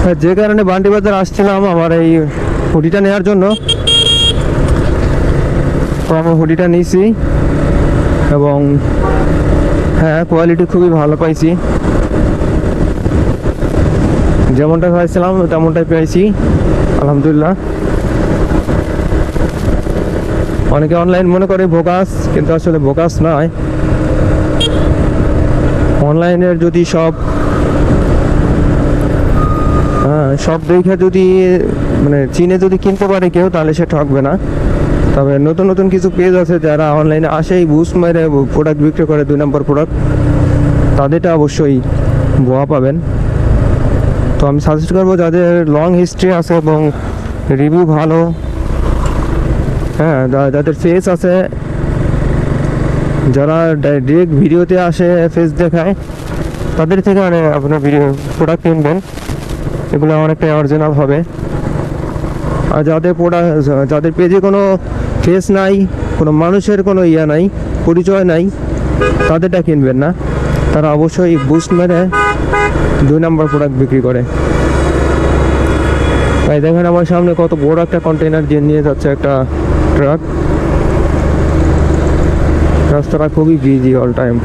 যে কারণে বান্ডি বাজার আসছিলাম আমার এই হুডিটা নেওয়ার জন্য। তো আমি হুডিটা নিয়েছি এবং হ্যাঁ কোয়ালিটি খুবই ভালো পাইছি। যেমনটা চাইছিলাম তেমনটাই পেয়েছি, আলহামদুলিল্লাহ। অনেকে অনলাইন মনে করে বোকাস, কিন্তু আসলে বোকাস নয়। অনলাইনের যদি সব সব দেখে যদি মানে চিনে যদি কিনতে পারে কেউ, তাহলে সে ঠকবে না। তবে নতুন নতুন কিছু পেজ আছে যারা অনলাইনে আসেই বুস্ট মেরে প্রোডাক্ট বিক্রি করে দুই নম্বর প্রোডাক্ট তাদেরটা অবশ্যই বোয়া পাবেন। তো আমি সাজেস্ট করব যাদের লং হিস্ট্রি আছে এবং রিভিউ ভালো হ্যাঁ যাদের ফেস আছে, যারা ডিরেক্ট ভিডিওতে আসে ফেস দেখায়, তাদের থেকে মানে আপনার ভিডিও প্রোডাক্ট কিনবেন। এগুলো অনেকটাই অরিজিনাল হবে। আর যাদের প্রোডাক্ট যাদের পেজে কোনো ফেস নাই, কোনো মানুষের কোনো ইয়া নাই, পরিচয় নাই, তাদেরটা কিনবেন না। তারা অবশ্যই বুস্ট মেরে দুই নম্বর প্রোডাক্ট বিক্রি করে। তাই দেখেন আমার সামনে কত বড় একটা কন্টেনার দিয়ে নিয়ে যাচ্ছে একটা ট্রাক রাস্তাটা খুবই বিজি অল টাইম